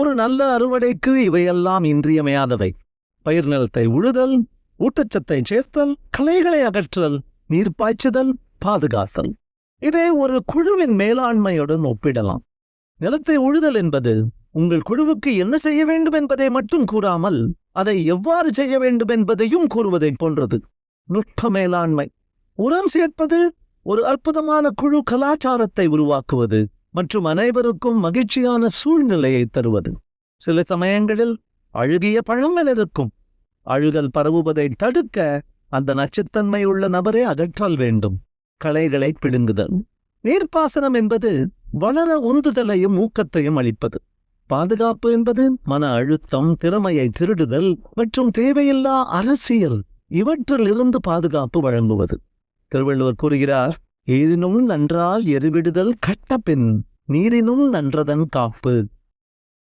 ஒரு நல்ல அறுவடைக்கு இவையெல்லாம் இன்றியமையாதவை. பயிர் நிலத்தை உழுதல் ஊட்டச்சத்தை சேர்த்தல் களைகளை அகற்றல் நீர் பாய்ச்சுதல் பாதுகாத்தல். இதை ஒரு குழுவின் மேலாண்மையுடன் ஒப்பிடலாம். நிலத்தை உழுதல் என்பது உங்கள் குழுவுக்கு என்ன செய்ய வேண்டும் என்பதை மட்டும் கூறாமல் அதை எவ்வாறு செய்ய வேண்டும் என்பதையும் கூறுவதைப் போன்றது. நுட்ப மேலாண்மை. உரம் சேர்ப்பது ஒரு அற்புதமான குழு கலாச்சாரத்தை உருவாக்குவது. மற்றும் அனைவருக்கும் மகிழ்ச்சியான சூழ்நிலையை தருவது. சில சமயங்களில் அழுகிய பழங்கள் இருக்கும். அழுகல் பரவுவதை தடுக்க அந்த நச்சுத்தன்மை உள்ள நபரை அகற்றல் வேண்டும். களைகளை பிடுங்குதல். நீர்ப்பாசனம் என்பது வளர உந்துதலையும் ஊக்கத்தையும் அளிப்பது. பாதுகாப்பு என்பது மன அழுத்தம் திறமையை திருடுதல் மற்றும் தேவையில்லா அரசியல் இவற்றில் இருந்து பாதுகாப்பு வழங்குவது. திருவள்ளுவர் கூறுகிறார் ஏரினும் நன்றால் எருவிடுதல் கட்டபின் நீரினும் நன்றதன் காப்பு.